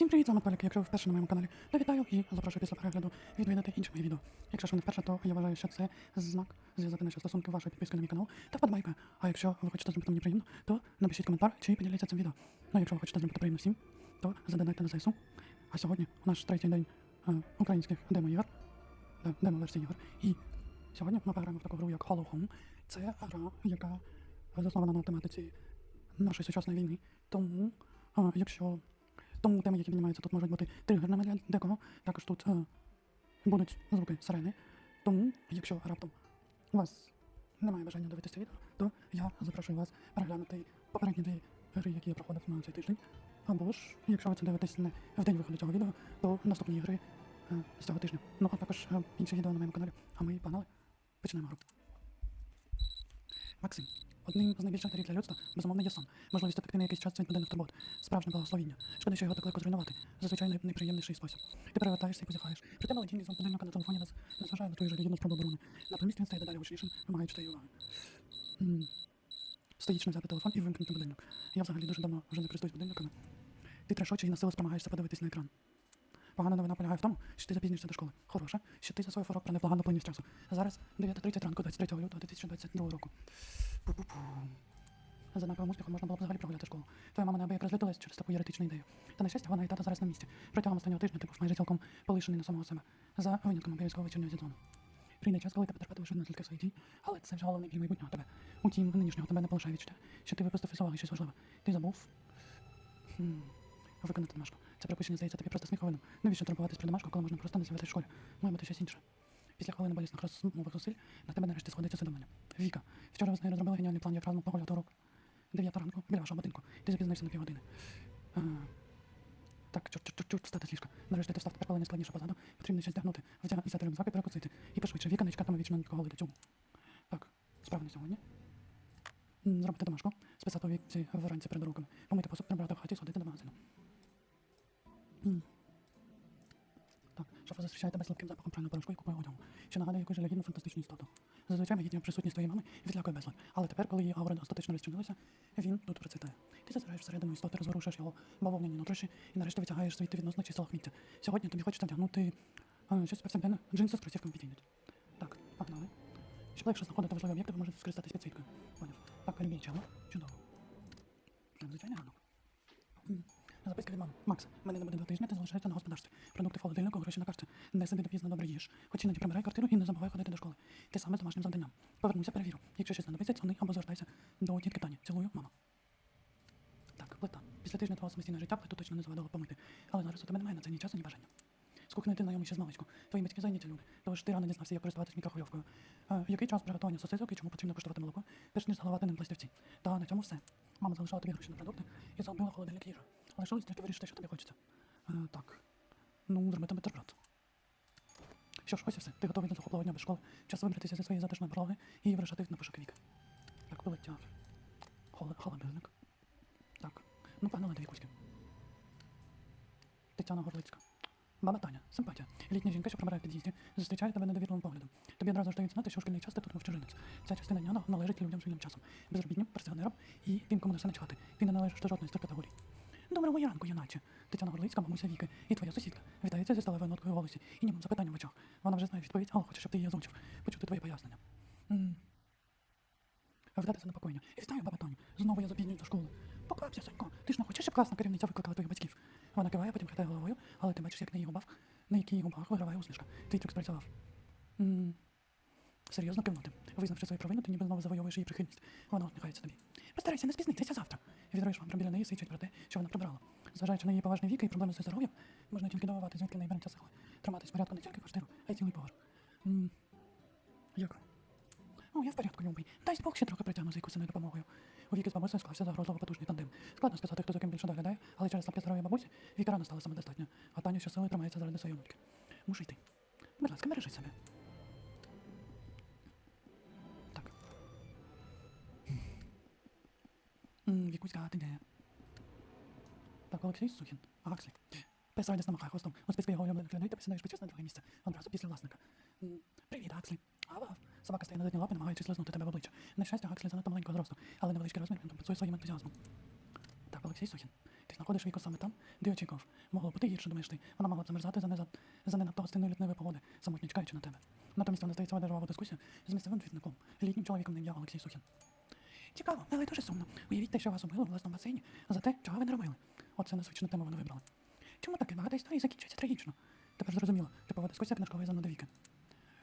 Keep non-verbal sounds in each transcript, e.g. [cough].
Всім привіт, з вами Толік. Якщо ви вперше на моєму каналі, то вітаю і запрошую після перегляду відвідати інші мої відео. Якщо ж ви не вперше, то я вважаю, що це знак зв'язати наші стосунки вашої підписки на мій канал та вподобайка. А якщо ви хочете зробити мені приємно, то напишіть коментар чи поділіться цим відео. Ну, а якщо ви хочете зробити приємно всім, то задонайте на ЗСУ. А сьогодні наш третій день е, українських демо-ігор, е, демо-версій ігор. І сьогодні ми пограємо в таку гру, як Hollow Home. Це гра, яка заснована на тематиці нашої сучасної війни. Тому, е, якщо тому теми, які піднімаються, тут можуть бути тригерними для декого. Також тут е, будуть звуки сирени. Тому, якщо раптом у вас немає бажання дивитися відео, то я запрошую вас переглянути попередні дві гри, які я проходив на цей тиждень. Або ж, якщо ви це дивитесь не в день виходу цього відео, то наступні ігри е, з цього тижня. Ну а також е, інші відео на моєму каналі. А ми погнали. Почнемо гру. Максим. Одним з найбільших дарів для людства, безумовно, є сон. Можливість втекти на якийсь час від буденних турбот. Справжнє благословіння. Шкода, що його так легко зруйнувати. Зазвичай найприємніший спосіб. Ти перевертаєшся і позіхаєш. Проте маленький звук будильника на телефоні нас не зважає на твою жалюгідну спробу оборони. Натомість він стає дедалі гучнішим, вимагаючи твоєї уваги. Стоїчно взяти телефон і вимкнути будильник. Я взагалі дуже давно вже не користуюсь будильниками. Ти треш очі і насилу спромагаєшся подивитись на екран. Погана новина полягає в тому, що ти запізнишся до школи. Хороша, що ти за свою форок про невблаганну плинність часу. Зараз 9.30 ранку 23 лютого 2022 року. Пу-пу-пу. За знаковим успіхом можна було б взагалі прогуляти школу. Твоя мама неабияк розлютилась через таку єретичну ідею. Та на щастя, вона і тата зараз на місці. Протягом останнього тижня ти був майже цілком полишений на самого себе. За винятком обов'язкового вечірнього зідзвону. Прийде час, коли ти потерпатимеш наслідків своїх дій, але це вже головний біль майбутнього тебе. Утім, нинішнього тебе не полишає відчуття, що ти випустив із уваги щось важливе. Ти забув хм, виконати домашку. Це припущення здається тобі просто сміховинним. Навіщо турбуватись про домашку, коли можна просто не з'явитися в школі? Має бути щось інше. Після хвилини болісних розмових зусиль на тебе нарешті сходиться усвідомлення. Віка, вчора ви з нею розробили геніальний план, як разом погуляти урок. Дев'ята ранку, біля вашого будинку. Ти запізнився на півгодини. А, так, чорт, чорт, чорт, чорт, встати з ліжка. Нарешті ти встав тепер коли не складніше позаду. Потрібно щось вдягнути, вдягати взяти рюкзак і перекусити. І пошвидше віка не чекатиме вічно нікого до цього. Так, справа на сьогодні. Зробити домашку, списати вікці вранці перед уроками, помити посуд, прибрати в хаті, сходити до магазину. [clears throat] Так, шафа зустрічає тебе слабким запахом прального порошку і купує одягу, що нагадує якусь жалюгідну фантастичну істоту. Зазвичай магітня присутність твоєї мами відлякує безлад, але тепер, коли її аура остаточно розчинилася, він тут процвітає. Ти зазираєш всередину істоти, розворушиш його бавовняні нутрощі і нарешті витягаєш звідти відносно чисел місця. Сьогодні тобі хочеться вдягнути а, щось повсякденне, джинси з кросівками підійдуть. Так, погнали. Щоб легше знаходити важливі об'єкти, ви можете скористатись підсвіткою. Поняв. Так, любій чало. Чудово. Так, звичайно. Записка від мами. Макс, мене не буде два тижні, ти залишаєшся на господарстві. Продукти в холодильнику, гроші на карті. Не сиди допізно добре їж. Хоч іноді прибирай квартиру і не забувай ходити до школи. Ти саме з домашнім завданням. Повернуся, перевірю. Якщо щось знадобиться, дзвони або звертайся до тітки Тані. Цілую, мама. Так, плита. Після тижня твого самостійного життя плиту точно не завадило помити. Але зараз у тебе немає на це ні часу, ні бажання. З кухнею ти знайомий ще з маличку. Твої батьки зайняті люди. Тож ти рано дізнався, як користуватись мікрохвильовкою. А, який час приготування сосисок і чому потрібно коштувати молоко, перш ніж заливати ним пластівці. Та на цьому все. Мама залишала тобі гроші на продукти і заобила холодильник їжу. Лишилось тільки вирішити, що тобі хочеться. А, так. Ну, зробити бутерброд. Що ж, ось і все. Ти готовий до захопливого дня без школи. Час вибратися зі своєї затишної прологи і вирішати на пошуки вік. Так, полетяв. Холод, холодильник. Так. Ну, погнали до вікуськи. Тетяна Горлицька. Баба Таня, симпатія. Літня жінка, що прибирає в під'їзді, зустрічає тебе недовірливим поглядом. Тобі одразу ж дають знати, що у шкільний час ти тут мов чужинець. Ця частина дня належить людям з вільним часом, безробітнім, пенсіонерам і тим, кому на все начхати. Ти не належиш до жодної з цих категорій. Доброго ранку, юначе. Тетяна Горлицька, мамуся Віки, і твоя сусідка. Вітається зі сталевою ноткою в голосі і німим запитанням в очах. Вона вже знає відповідь, але хоче, щоб ти її озвучив, почути твої пояснення. м Вдати занепокоєння. Вітаю, баба Таню. Знову я запізнююсь до школи. Поквапся, Сонько. Ти ж не хочеш, щоб класна керівниця викликала твоїх батьків. Вона киває, потім хитає головою, але ти бачиш, як на її губах, на якій губах виграває усмішка. Твій трюк спрацював. м Серйозно кивнути. Визнавши свою провину, ти ніби знову завойовуєш її прихильність. Вона усміхається тобі. Постарайся не спізнитися завтра. Відроєш вам біля неї свідчить про те, що вона прибрала. Зважаючи на її поважні віки і проблеми зі здоров'ям, можна тільки дивувати, звідки в неї береться сили. Триматись порядку не тільки квартиру, а й цілий поверх. М, Як? О, я в порядку, любий. Дай Бог ще трохи притягну за якусь допомогою. У віки з бабусею склався загрозливо потужний тандем. Складно сказати, хто за ким більше доглядає, але через слабке здоров'я бабусі Віка рано стала самодостатньо, а Таня щосили тримається заради своєї онуки. Мушу йти. Будь ласка, бережи себе. Так. Вікуська, ти де? Так, Олексій Сухін. Акслі. Пес радісно махає хвостом. У списку його улюблених людей ти посідаєш почесне друге місце. Одразу після власника. Привіт, Акслі. Ава. Собака стає на задні лапи, намагаючись лизнути тебе в обличчя. На щастя, Акслі занадто маленького зросту, але невеличкий розмір він компенсує своїм ентузіазмом. Так, Олексій Сухін. Ти знаходиш віко саме там, де очікував. Могло бути гірше, думаєш ти. Вона могла б замерзати за не, за, за не надто гостинної літневої погоди, самотньо чекаючи на тебе. Натомість вона здається веде жваву дискусію з місцевим двірником, літнім чоловіком на ім'я Олексій Сухін. Цікаво, але дуже сумно. Уявіть те, що вас убили в власному басейні за те, чого ви не робили. Оце незвичну тему вони вибрали. Чому таке багато історій закінчується трагічно? Тепер зрозуміло, типова дискусія книжкової зони до віки.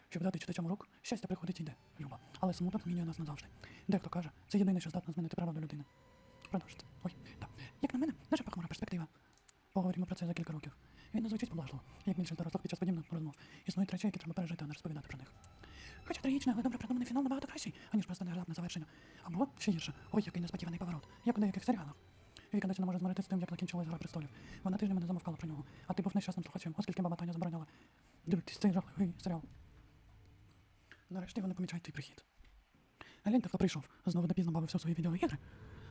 Щоб дати читачам рук, щастя приходить і йде, Люба. Але смуток змінює нас назавжди. Дехто каже, це єдине, що здатно змінити природу людини. Продовжити. Ой, так. Як на мене, дуже похмура перспектива. Поговоримо про це за кілька років. Він не звучить поблажливо, як більшість дорослих під час подібних розмов. Існують речі, які треба пережити, а не розповідати про них. Хоча трагічний, але добре продуманий фінал набагато кращий, аніж просто нежадне завершення. Або ще гірше, ой, який несподіваний поворот, як у деяких серіалах. Віка досі не може змиритися з тим, як закінчилась гра престолів. Вона тижнями не замовкала про нього, а ти був нещасним слухачем, оскільки баба Таня забороняла дивитись цей жахливий серіал. Нарешті вони помічають твій прихід. Гляньте, хто прийшов. Знову допізно бавив всю свої відеоігри.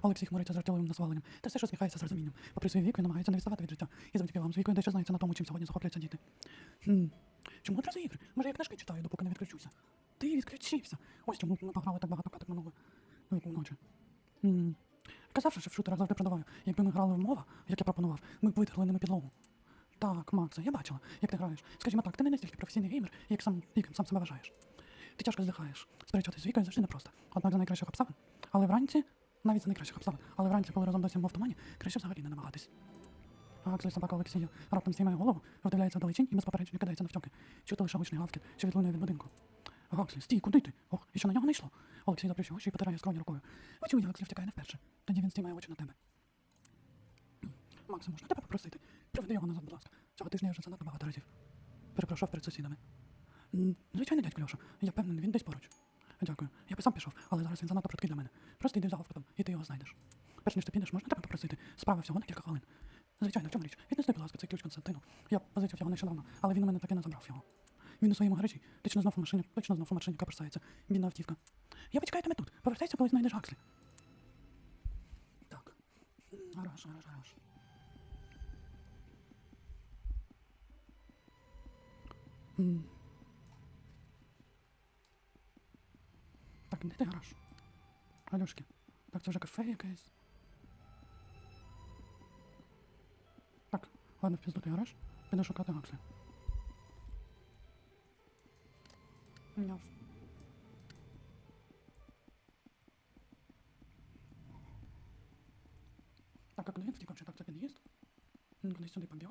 Олексій хмуриться з жартівливим насваленням. Та все ж усміхається з розумінням. Попри свій вік, він намагається не відставати від життя. І завдяки вам з вікою дещо знається на тому, чим сьогодні захопляться діти. Хм. Чому одразу ігри? Може, я книжки читаю, допоки не відключуся. Ти відключився. Ось чому ми пограли так багато каток минулої ночі. Хм. Казавши, що в шутерах завжди продаваю. Якби ми грали в мова, як я пропонував, ми б витерли ними підлогу. Так, Макса, я бачила, як ти граєш. Скажімо так, ти не настільки професійний геймер, як сам, яким сам себе вважаєш. Ти тяжко здихаєш. Сперечатись з вікою завжди непросто. Однак за найкращих обставин. Але вранці, навіть за найкращих обставин, але вранці, коли разом досі в тумані, краще взагалі не намагатись. Аксель собака Олексія раптом знімає голову, вдивляється вдалечінь і без попередження кидається навтьоки. Чути лише гучний гавкіт, що відлунує від будинку. Гакслі, стій, куди ти? Ох, і що на нього не йшло? Олексій заплющив очі і потирає скроні рукою. Бачу, Гакслі втікає не вперше. Тоді він стіймає очі на тебе. Максим, можна тебе попросити? Приведи його назад, будь ласка. Цього тижня я вже занадто багато разів. Перепрошов перед сусідами. М, Звичайно, дядько Льоша. Я впевнений, він десь поруч. Дякую. Я би сам пішов, але зараз він занадто прудкий для мене. Просто йди за говкотом, і ти його знайдеш. Перш ніж ти підеш, можна тебе попросити? Справа всього на кілька хвилин. Звичайно, в чому річ? Віднеси, будь ласка, цей ключ Константину. Я позичив його нещодавно, але він у мене таки не забрав його. Він у своєму гаражі. Точно знов у машині, точно знов у машині каперсається. Бідна автівка. Я почекаю тут. Повертайся, коли знайдеш Акслі. Так. Гараж, гараж, гараж. М. Так, де ти гараж? Алюшки. Так, це вже кафе якесь. Так, ладно, впіздути гараж. Піду шукати Акслі. Няв. Так, а куди він втік? Чи так це під'їзд? Він кудись сюди побіг.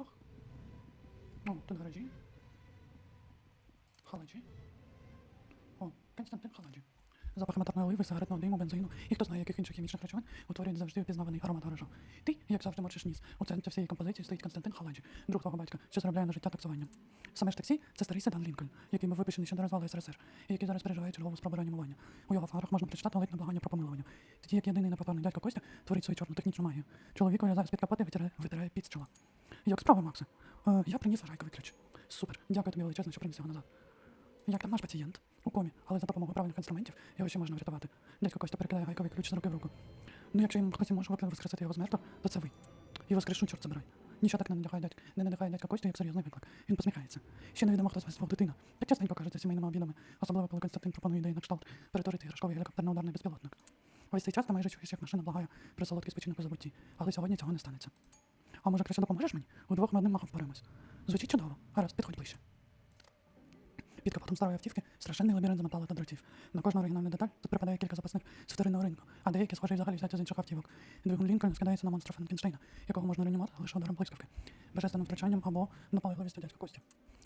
О, тут гаражі. Халаджі. О, Константин Халаджі. Запах моторної оливи, сигаретного диму, бензину і хто знає, яких інших хімічних речовин утворюють завжди впізнаваний аромат гаражу. Ти, як завжди, морчиш ніс. У центрі всієї композиції стоїть Константин Халаджі, друг твого батька, що заробляє на життя таксуванням. Саме ж таксі це старий седан Лінкольн, який був випущений ще до розвалу СРСР, і який зараз переживає чергову спробу реанімування. У його фарах можна прочитати ледь благання про помилування. Тоді як єдиний неповторний дядько Костя творить свою чорну технічну магію. Чоловік вилізає з-під капоти витирає, витирає під чола. Як справа, Максе? Е, я приніс райковий ключ. Супер. Дякую тобі величезно, що приніс його назад. Як там наш пацієнт? У комі, але за допомогою правильних інструментів його ще можна врятувати. Дядько Костя перекидає гайковий ключ з руки в руку. Ну, якщо йому хтось може воскресити його з мертва, то це ви. І воскрешу, чорт забирай. Нічого так не надихає дядька, не надихає дядька Костя, як серйозний виклик. Він посміхається. Ще невідомо, хто з вас свого дитина. Так частенько кажеться сімейними обідами, особливо коли Константин пропонує ідеї на кшталт перетворити іграшковий гелікоптер на ударний безпілотник. Весь цей час ти майже чуєш, як машина благає про солодкий спочинок у забутті. Але сьогодні цього не станеться. А може краще допоможеш мені? Удвох ми одним махом впораємось. Звучить чудово. Гаразд, підходь ближче. Під капотом старої автівки страшенний лабіринт з металу та дротів. На кожну оригінальну деталь тут припадає кілька запасних з вторинного ринку, а деякі схожі взагалі взяті з інших автівок. Двигун Лінкольн скидається на монстра Франкенштейна, якого можна реанімувати лише ударом блискавки, божественним втрачанням або наполегливістю дядька Костя.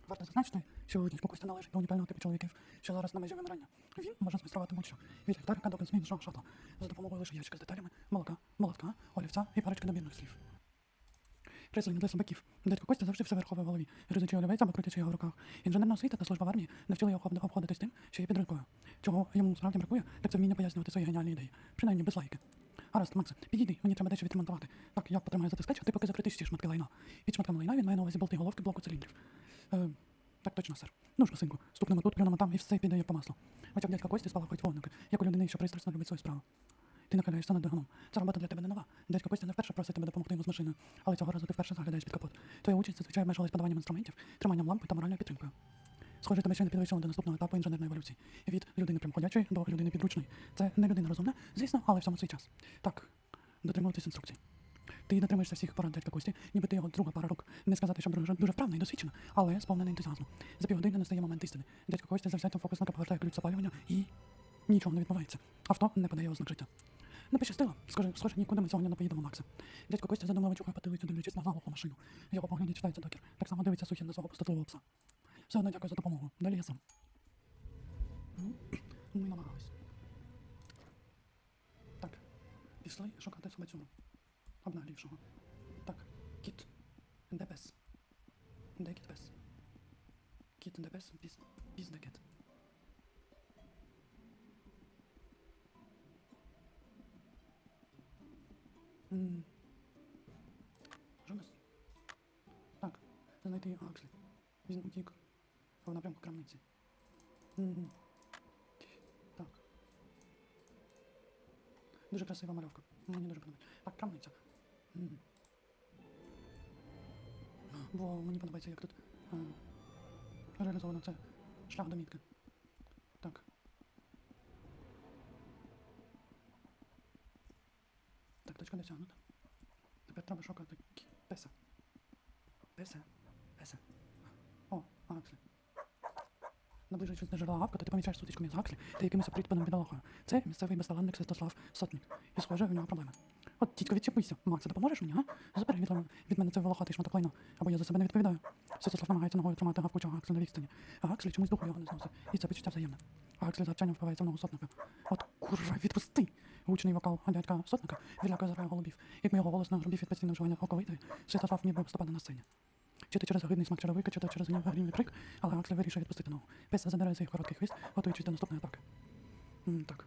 Варто зазначити, що дядько Костя належить до унікального типу чоловіків, що зараз на межі вимирання. Він може змайструвати будь-що від ліхтарика до бензмінного шатла за допомогою лише ящика з деталями, молока, молотка, олівця і парочки добірних слів. Креслення для собаків. Дядько Костя завжди все верхове в голові, гризучи олівець або крутячи його в руках. Інженерна освіта та служба в армії навчили його обходитись тим, що є під рукою. Чого йому справді бракує, так це вміння пояснювати свої геніальні ідеї. Принаймні без лайки. Гаразд, Максе, підійди, мені треба дещо відремонтувати. Так, я потримаю затискач, а ти поки закрити ці шматки лайна. Під шматками лайна він має на увазі болти головки блоку циліндрів. Е, так точно, сер. Ну ж, синку, стукнемо тут, плюнемо там і все піде як по маслу. Хоча б дядька Кості спалахують вогники, як у людини, що пристрасно любить свою справу. Ти нахиляєшся над двигуном. Ця робота для тебе не нова. Дядько Костя не вперше просить тебе допомогти йому з машиною, але цього разу ти вперше заглядаєш під капот. Твоя участь зазвичай обмежувалась подаванням інструментів, триманням лампи та моральною підтримкою. Схоже, тебе ще не до наступного етапу інженерної еволюції. Від людини прямоходячої до людини підручної. Це не людина розумна, звісно, але в саме свій час. Так, дотримуватись інструкцій. Ти дотримуєшся всіх порад дядька Кості, ніби ти його друга пара рук. Не сказати, що дуже, дуже вправна і досвідчена, але сповнений ентузіазму. За півгодини настає момент істини. Дядько Костя завзято фокусника повертає ключ запалювання і нічого не відбувається. Авто не подає ознак життя. Не пощастило, скажи, схоже, нікуди ми сьогодні не поїдемо, Макса. Дядько Костя задумливо чухає потилицю, дивлячись на главу машину. В його погляді читається докір. Так само дивиться сухін на свого пустотливого пса. Все одно дякую за допомогу. Далі я сам. Ну, Ми намагались. Так, пішли шукати собацюру. Обнаглівшого. Так, кіт. Де пес? Де кіт пес? Кіт, де пес? Піс, піс, де кіт? М. Може нас? Так, знайти Акслі. Він утік в напрямку крамниці. Мгм. Так. Дуже красива мальовка. Мені дуже подобається. Так, крамниця. Мгм. Бо мені подобається, як тут е, реалізовано це шлях до мітки. Точка досягнута. Тепер треба шукати песа. Песа. Песа. О, Акслі. Наближаючись до джерела Гавка, ти помічаєш сутичку між Акслі та якимось притпаним бідолахою. Це місцевий безталанник Святослав Сотник. І схоже, у нього проблеми. От, тітько, відчепися. Макса, допоможеш мені, а? Забери від, від мене це волохатий шматок лайна, або я за себе не відповідаю. Святослав намагається ногою тримати гавкучого Акселя на відстані, а Аксель чомусь духу його не зносить. І це почуття взаємне. А Аксель за вчанням впивається в ногу сотника. От курва, відпусти! Гучний вокал дядька сотника відлякує зараю голубів. Якби його голос не грубів від постійного вживання оковитої, Святослав міг би виступати на сцені. Чи то через огидний смак черевика, чи то через гнів грімний крик, але Аксель вирішує відпустити ногу. Пес задирає свій короткий хвіст, готуючись до наступної атаки. М, так.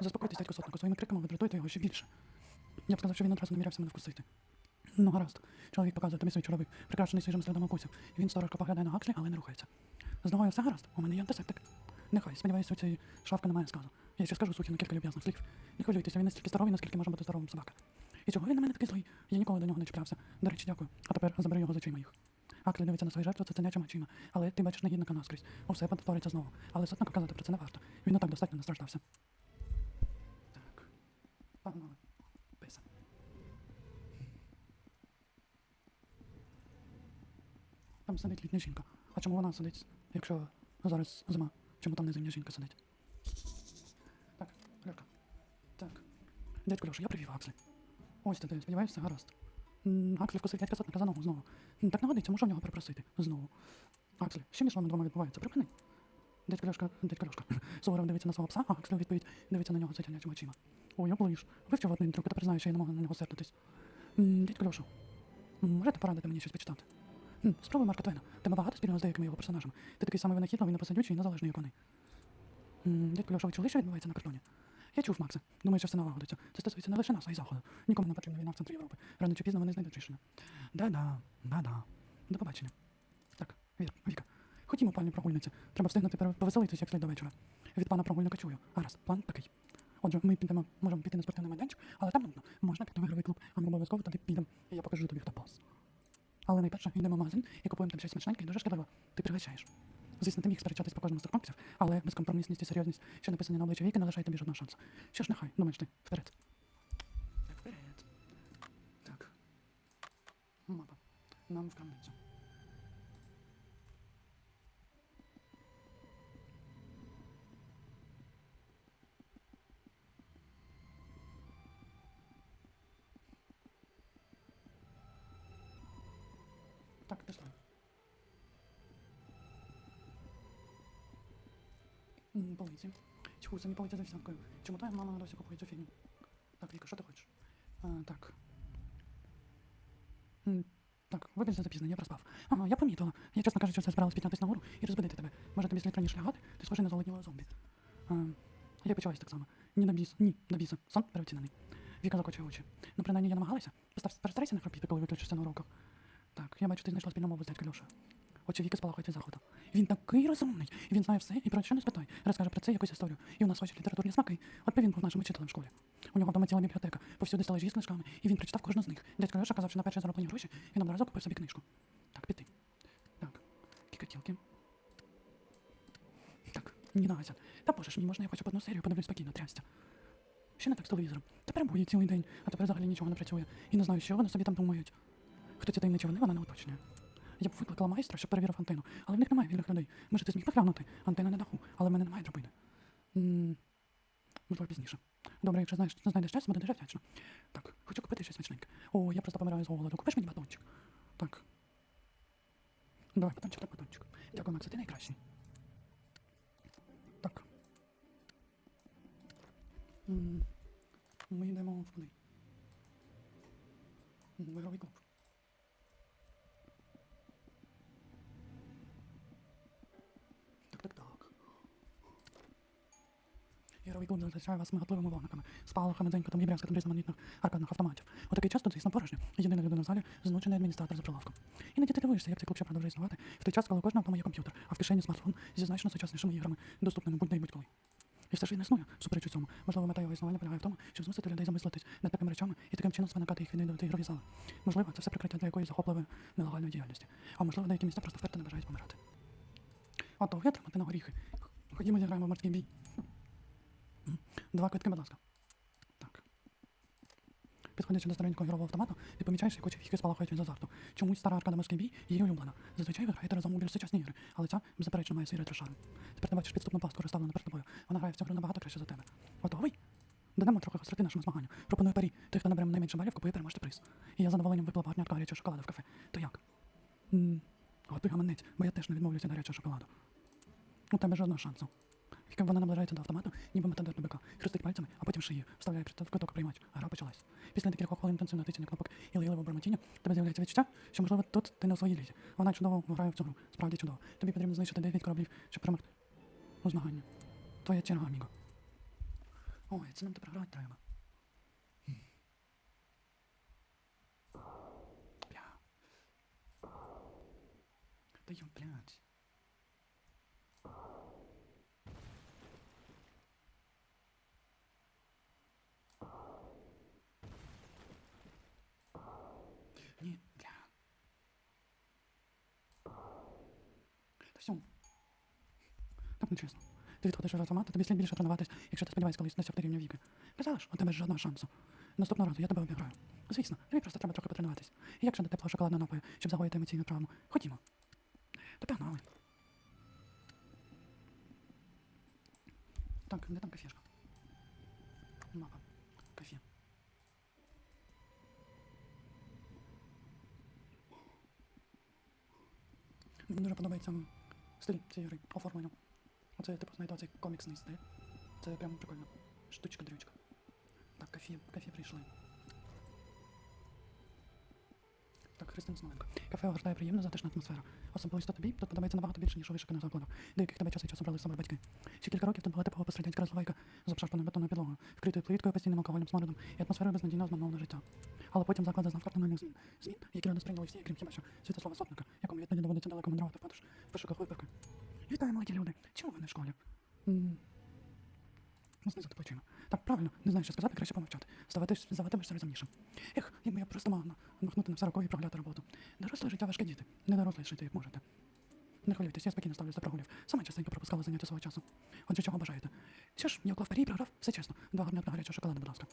Заспокойтесь, дядько сотнику, своїми криками ви його ще більше. Я б сказав, що він одразу намірявся мене вкусити. Ну, гаразд. Чоловік показує тобі свій чоловік, прикрашений свіжим слідом укусів. Він сторожко поглядає на Акслі, але не рухається. З все гаразд, у мене є антисептик. Нехай, сподіваюся, у цієї шавки немає сказу. Я ще скажу сухі на кілька люб'язних слів. Не хвилюйтеся, він настільки здоровий, наскільки може бути здоровим собака. І чого він на мене такий злий? Я ніколи до нього не чіплявся. До речі, дякую. А тепер забери його з очей моїх. Аклі дивиться на свою жертву цуценячими очима, але ти бачиш негідника наскрізь. Усе повториться знову. Але сотник казати про це не варто. Він і так достатньо настраждався. Так. Погнали. Писа. Там сидить літня жінка. А чому вона сидить, якщо зараз зима? Чому там не зимня жінка сидить? Так, Льорка. Так. Дядько Льоша, я привів Аксель. Ось ти, сподіваюся, все гаразд. Аксель вкусив дядька сотника за ногу знову. Так нагодиться, можу в нього перепросити. Знову. Аксель, що між вами двома відбувається? Припини. Дядько Льошка, дядько Льошка. Суворов дивиться на свого пса, а Аксель у відповідь дивиться на нього затянячими очима. Ой, оближ. Вивчив одну інтрюк, тепер знаю, що я не можу на нього сердитись. Дядько Льоша, можете порадити мені щось почитати? Спробуй Марка Твена. Тебе багато спільного з деякими його персонажами. Ти такий самий винахідливий, непосадючий і незалежний, як вони. Дядько Льоша, ви чули, що відбувається на кордоні? Я чув, Максе. Думаю, що все налагодиться. Це стосується не лише нас, а й заходу. Нікому не потрібна війна в центрі Європи. Рано чи пізно вони знайдуть рішення. Да-да, да-да. До побачення. Так, Вір, Віка. Ходімо, пані прогульниці. Треба встигнути повеселитись як слід до вечора. Від пана прогульника чую. Гаразд, план такий. Отже, ми підемо, можемо піти на спортивний майданчик, але там нудно. Можна піти в ігровий клуб, а ми обов'язково туди підемо, і я покажу тобі, хто бос. Але найперше йдемо в магазин і купуємо там щось смачненьке і дуже шкідливо. Ти пригощаєш. Звісно, ти міг сперечатись по кожному з пунктів, але безкомпромісність і серйозність, що написані на обличчя віки, не лишає тобі жодного шансу. Що ж, нехай, думаєш ти, вперед. Так, вперед. Так. Мапа. Нам в крамницю. М, Полиці. Чому самі полиці за всякою? Чому твоя мама досі купує цю фігню? Так, Віка, що ти хочеш? А, так. Так, вибач за запізнення, я проспав. Ага, я помітила. Я, чесно кажучи, це збиралась піднятися нагору і розбудити тебе. Може, тобі слід раніше лягати? Ти схожий на золотнілого зомбі. А, я почуваюся так само. Ні на біс, ні, на біса. Сон переоцінений. Віка закочує очі. Ну, принаймні, я намагалася. Постав, перестарайся не хропіти, коли виключишся на уроках. Так, я бачу, ти знайшла спільну мову з дядька Льоша. Очі Віки спалахують від заходу. Він такий розумний. Він знає все і про що не спитай. Розкаже про це якусь історію. І у нас хоче літературні смаки. От він був нашим учителем в школі. У нього вдома ціла бібліотека, повсюди стележі з книжками, і він прочитав кожну з них. Дядько Льоша казав, що на перші зароблені гроші він одразу купив собі книжку. Так, піти. Так, кікатілки. Так, ні нагася. Та боже ж, мені можна я хочу одну серію, подивлюсь спокійно, трястя. Ще не так з телевізором. Тепер буде цілий день, а тепер взагалі нічого не працює. І не знаю, що вони собі там думають. Хто ці таємничі вони, вона не уточнює. Я б викликала майстра, щоб перевірив антенну, але в них немає вільних людей. Може, ти зміг наглянути? Антенна на даху, але в мене немає драбини. М, Можливо, пізніше. Добре, якщо знаєш, знайдеш час, буде дуже вдячна. Так, хочу купити щось смачненьке. О, я просто помираю з голоду. Купиш мені батончик? Так. Давай, батончик, так, батончик. Дякую, Макс, ти найкращий. Так. М, Ми йдемо в куди? В ігровий клуб. Так, так, так. Ігровий клуб зустрічає вас миготливими вогниками, спалахами, дзенькотом і брязкотом різноманітних аркадних автоматів. У такий час тут, звісно, порожньо. Єдина людина в залі злучений адміністратор за прилавком. Іноді ти дивуєшся, як цей клуб ще продовжує існувати в той час, коли у кожного є комп'ютер, а в кишені смартфон зі значно сучаснішими іграми, доступними будь-де будь-коли. І все ж він існує, супереч цьому. Можливо, мета його існування полягає в тому, щоб змусити людей замислитись над такими речами і таким чином спонукати їх відвідувати ігрові зали. Можливо, це все прикриття для якоїсь захопливої нелегальної діяльності. А можливо, деякі міста просто вперто не бажають помирати. Ото витримати на горіхи. Ходімо, зіграємо в морський бій. Два квитки, будь ласка. Так. Підходячи до старенького ігрового автомату, ти помічаєш, як очі фіхи спалахають від азарту. Чомусь стара аркада морський бій її улюблена. Зазвичай ви граєте разом у більш сучасні ігри, але ця, беззаперечно, має свій ретро-шарм. Тепер ти бачиш підступну пастку, розставлену перед тобою. Вона грає в цю гру набагато краще за тебе. Готовий? Додамо трохи гостроти нашому змаганню. Пропоную парі. Той, хто набере найменше балів, купує переможний приз. І я задоволенням випила багатнятку гарячого шоколаду в кафе. То як? М, гаманець, бо я теж не відмовлюся від гарячого шоколаду. У тебе жодного шансу. Вона наближається до автомату, ніби метадор до бика, хрустить пальцями, а потім шиє, вставляє в квиток приймач. Гра почалась. Після декількох хвилин інтенсивного тицяння кнопок і лейливого бормотіння, тебе з'являється відчуття, що можливо тут ти не у своїй лізі. Вона чудово грає в цю гру, справді чудово. Тобі потрібно знищити 9 кораблів, щоб перемогти у змаганні. Твоя черга, аміго. Ой, це нам тепер грати треба. Все. Так нечесно. Ти відходиш від автомата, тобі слід більше тренуватись, якщо ти сподіваєшся колись досягти рівня віки. Казала ж, у тебе ж жодного шансу. Наступного разу я тебе обіграю. Звісно, тобі просто треба трохи потренуватись. І якщо до теплого шоколадного напою, щоб загоїти емоційну травму. Ходімо. То погнали. Так, де там кафешка? Мапа. Кафе. Мені дуже подобається стиль цієї гри, оформлення. Оце, типу, знайду цей коміксний стиль. Це прям прикольно. Штучка дрючка. Так, кафе, кафе прийшли. Христина Смоленко. Кафе огортає приємна затишна атмосфера. Особливо тобі тут подобається набагато більше, ніж у вишуканих закладах, до яких тебе час від часу брали з собою батьки. Ще кілька років тут була типова пострадянська розлайка з обшарпаною бетонною підлогою, вкритою плиткою, постійним алкогольним смородом і атмосферою безнадійного змарнованого життя. Але потім заклад зазнав кардинальних змін. Змін, які радо сприйняли всі, крім хіба що Святослава Сотника, якому відтоді доводиться далеко мандрувати в подорож в пошуках випивки. Вітаю, молоді люди. Чому ви не в школі? Ну, знизити плечима. Так, правильно, не знаю, що сказати, краще помовчати. Ставати заватимешся розумнішим. Ех, якби я просто мав махнути на все рукою і прогуляти роботу. Доросле життя важке діти. Не доросле жити, як можете. Не хвилюйтесь, я спокійно ставлюсь до прогулів. Сама частенько пропускала заняття свого часу. Отже, чого бажаєте? Що ж, я уклав парі і програв, все чесно. Два гарнятка гарячого шоколаду, будь ласка.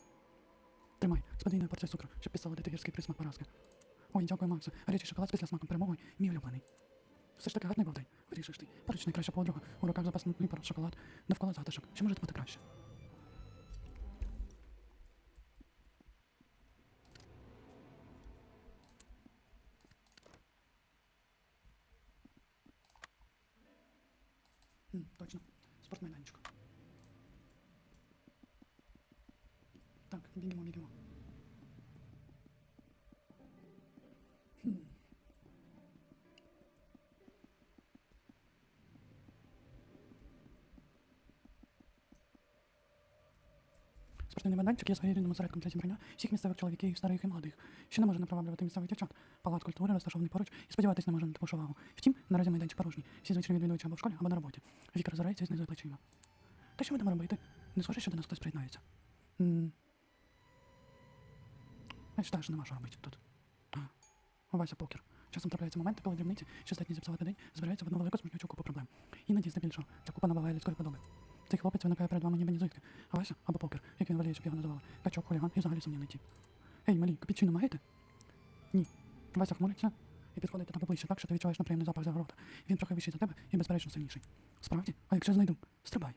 Тримай, з подвійною порцією цукру, щоб підсолодити гірський присмак поразки. Ой, дякую, Максе. Гарячий шоколад з післясмаком перемоги, мій улюблений. Все ж таки гарний був день. Вирішиш ти. Поруч найкраща подруга, у руках запасний порт шоколад, навколо затишок. Що може бути краще? М, точно. Спортмайданчик. Так, бігемо, бігемо. Хм. Спортивний майданчик є своєрідним осередком для зібрання всіх місцевих чоловіків, старих і молодих, що не може не приваблювати місцевих дівчат. Палац культури розташований поруч і сподіватись не може на таку ж увагу. Втім, наразі майданчик порожній. Всі звичайні відвідувачі або в школі, або на роботі. Вік розирається і знизує плечима. Та що будемо робити? Не схоже, що до нас хтось приєднається. М. Вважаю, що нема що робити тут. А, Вася покер. Часом трапляються моменти, коли дрібниці, що здатні зіпсувати день, збираються в одну велику смертнючу купу проблем. Іноді здебільшого ця купа набуває людської подоби. Цей хлопець виникає перед вами ніби ні звідки. Вася або покер, як він воліє, щоб його називали. Качок, хуліган і взагалі сумнівний тіп. Ей, малі, капітчино маєте? Ні. Вася хмуриться і підходить до тебе ближче так, що ти відчуваєш неприємний запах загорота. Він трохи вищий за тебе і безперечно сильніший. Справді? А якщо знайду? Стрибай.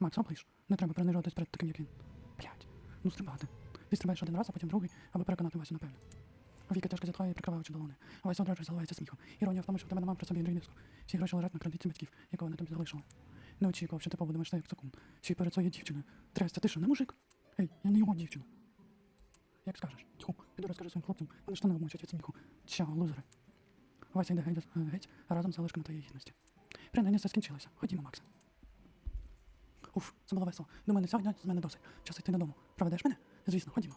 Макс, оближ. Не треба принижуватись перед таким, як він. Блять. Ну стрибати. Ти стрибаєш один раз, а потім другий, аби переконати Васю напевно. Віка тяжко зітхає і прикриваючи долони. Вася одразу заливається сміхом. Іронія в тому, що в тебе немає при собі інженерську. Всі гроші лежать на кредитці батьків, якого вони тобі залишили. Не очікував, що ти поводимеш так, як цокун. Ще й перед своєю дівчиною. Трясся, ти що, не мужик? Ей, я не його дівчина. Як скажеш? Тьху, піду розкажи своїм хлопцям, вони штани обмочать від сміху. Чо, лузери. Вася йде геть, геть разом з залишками твоєї гідності. Принаймні все скінчилося. Ходімо, Макс. Уф, це було весело. Думаю, на сьогодні з мене досить. Час йти додому. Проведеш мене? Звісно, ходімо.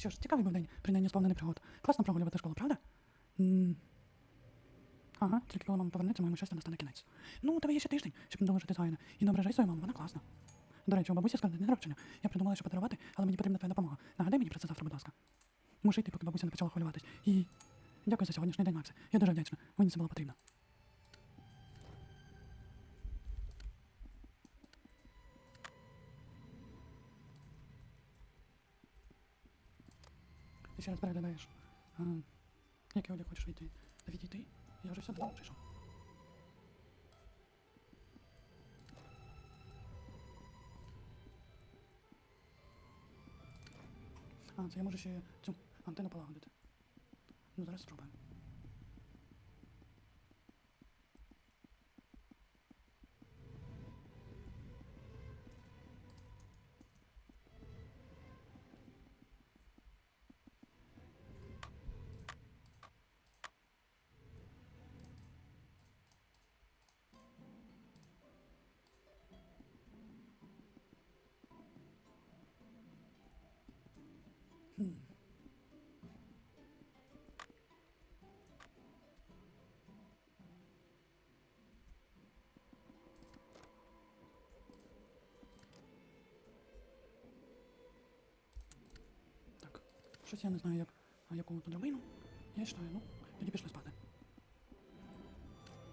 Що ж, цікавий був день, принаймні сповнений пригод. Класно прогулювати школу, правда? м Ага, тільки коли мама повернеться, моєму щастя настане кінець. Ну, у тебе є ще тиждень, щоб доложити зайне. І не ображай свою маму, вона класна. До речі, у бабусі складне день народження. Я придумала, що подарувати, але мені потрібна твоя допомога. Нагадай мені про це завтра, будь ласка. Мушу йти, поки бабуся не почала хвилюватись. І дякую за сьогоднішній день, Максе. Я дуже вдячна. Мені це було потрібно. Ти ще раз переглядаєш. А, одяг хочеш йти? Та відійти? Я вже все додому прийшов. А, це я можу ще цю антенну полагодити. Ну, зараз спробуємо. Щось я не знаю, як, яку тут драбину. Я читаю, ну, тоді пішли спати.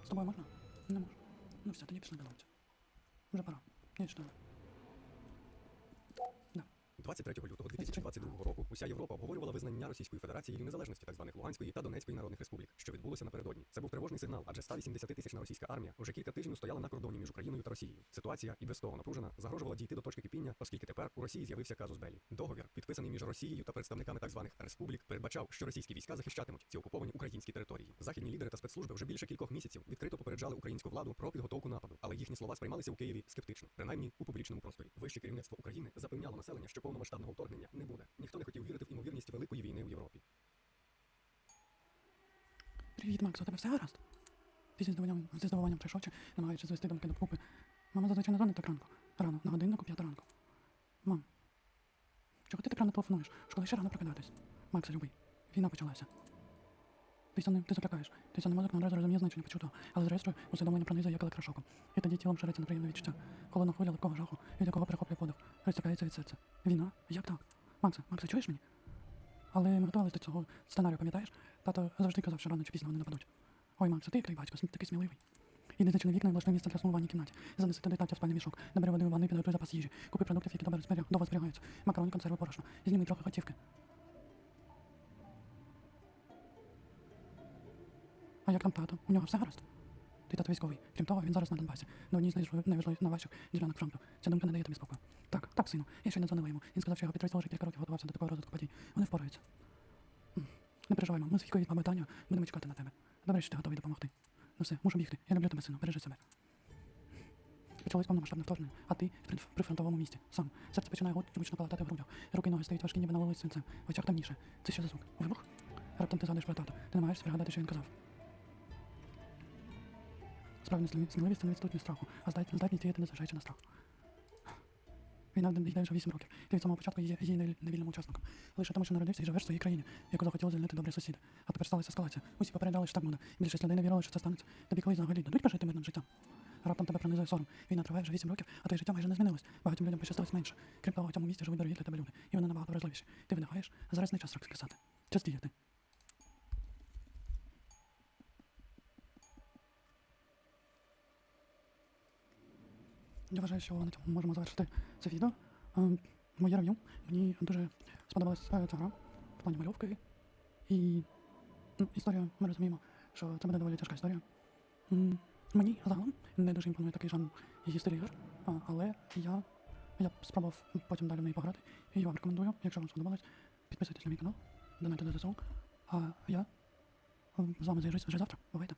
З тобою можна? Не можу. Ну все, тоді пішли домовитися. Вже пора. Я читаю. Да. 23 лютого 2022 року уся Європа обговорювала визнання Російською Федерацією незалежності так званих Луганської та Донецької народних республік, що відбулося напередодні. Це був тривожний сигнал, адже 180 тисячна російська армія вже кілька тижнів стояла на кордоні між Україною та Росією. Ситуація і без того напружена загрожувала дійти до точки кипіння, оскільки тепер у Росії з'явився казус Белі. Договір, підписаний між Росією та представниками так званих республік, передбачав, що російські війська захищатимуть ці окуповані українські території. Західні лідери та спецслужби вже більше кількох місяців відкрито попереджали українську владу про підготовку нападу, але їхні слова сприймалися у Києві скептично, принаймні у публічному просторі. Вище керівництво України запевняло населення, що повномасштабного вторгнення не буде. Ніхто не хотів вірити в імовірність великої війни у Європі. Привіт, Макс, у тебе все гаразд? Ти зі здивуванням, зі здивуванням прийшов чи намагаючись звести думки докупи. Мама зазвичай не дзвонить так ранку. Рано, на годиннику п'ята ранку. Мам, чого ти так рано телефонуєш? Шкода ще рано прокидатись. Макс, любий, війна почалася. Ти це не ти закликаєш. Ти це не мозок одразу розуміє значення почутого, але зрештою усвідомлення пронизує як електрошоком. І тоді тілом шириться неприємне відчуття. Холодна хвиля легкого жаху, від якого перехоплює подих, розтякається від серця. Війна? Як так? Максе, Максе, чуєш мені? Але ми готувалися до цього сценарію, пам'ятаєш? Тато завжди казав, що рано чи пізно вони нападуть. Ой, Макс, ти як який батько, такий сміливий. Іди зачини вікна і влаштуй місце для сумування кімнаті. Занеси туди татя в спальний мішок, набери води у ванну і підготуй запас їжі. Купи продуктів, які добре зберіг, довго зберігаються. Макароні, консерви, порошно. Зніми трохи готівки. А як там тато? У нього все гаразд? Ти тато військовий. Крім того, він зараз на Донбасі, на одній з найважливіших найважливіших ділянок фронту. Ця думка не дає тобі спокою. Так, так, сину. Я ще не дзвонила йому. Він сказав, що його підрозділ вже кілька років готувався до такого розвитку подій. Вони впораються. Не переживай. Ми з Вікою і Таню будемо чекати на тебе. Добре, що ти готовий допомогти. Ну все, мушу бігти. Я люблю тебе, сину. Бережи себе. Почалось повномасштабне вторгнення, а ти в прифронтовому місті. Сам. Серце починає гучно калатати в грудях. Руки і ноги стають важкі, ніби налились свинцем. В очах темніше. Це що за звук? Вибух? Раптом ти згадуєш про тато. Ти намагаєшся пригадати, що він казав. Справжня сміливість це не відсутність страху, а здатність діяти незважаючи на страх. Війна йде вже 8 років. Ти від самого початку є її невіль- невільним учасником. Лише тому, що народився і живеш в своїй країні, яку захотіли звільнити добрі сусіди. А тепер сталася ескалація. Усі так буде. Більшість людей не вірили, що це станеться. Тобі колись взагалі дадуть прожити мирним життям. Раптом тебе пронизує сором. Війна триває вже 8 років, а твоє життя майже не змінилось. Багатьом людям пощастилось менше. Крім того, в цьому місті живуть дорогі для тебе люди, і вони набагато вразливіші. Ти видихаєш, а зараз не час розкисати. Час діяти. Я вважаю, що на цьому можемо завершити це відео. Ем, Моє рев'ю. Мені дуже сподобалась е, ця гра в плані мальовки. І ну, історія, ми розуміємо, що це буде доволі тяжка історія. Мені загалом не дуже імпонує такий жанр стиль ігор, але я, я спробував потім далі в неї пограти. І вам рекомендую, якщо вам сподобалось, підписуйтесь на мій канал, донайте до ЗСУ. А я ем, з вами зв'яжусь вже завтра. Бувайте.